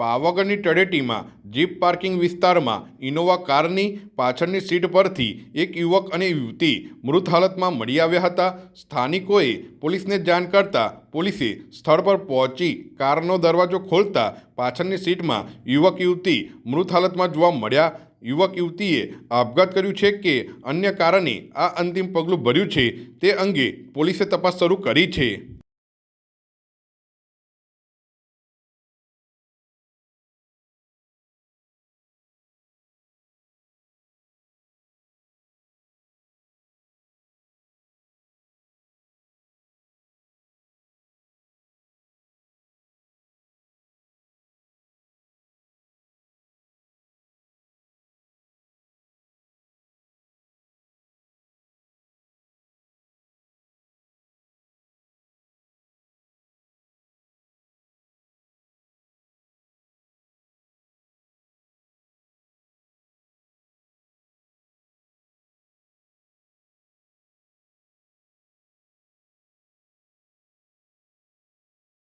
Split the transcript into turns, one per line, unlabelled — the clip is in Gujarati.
પાવાગઢની તળેટીમાં, જીપ પાર્કિંગ વિસ્તારમાં ઇનોવા કારની પાછળની સીટ પરથી એક યુવક અને યુવતી મૃત હાલતમાં મળી આવ્યા હતા. સ્થાનિકોએ પોલીસને જાણ કરતા પોલીસે સ્થળ પર પહોંચી કારનો દરવાજો ખોલતા પાછળની સીટમાં યુવક યુવતી મૃત હાલતમાં જોવા મળ્યા. યુવક યુવતીએ આપઘાત કર્યું છે કે અન્ય કારણે આ અંતિમ પગલું ભર્યું છે તે અંગે પોલીસે તપાસ શરૂ કરી છે.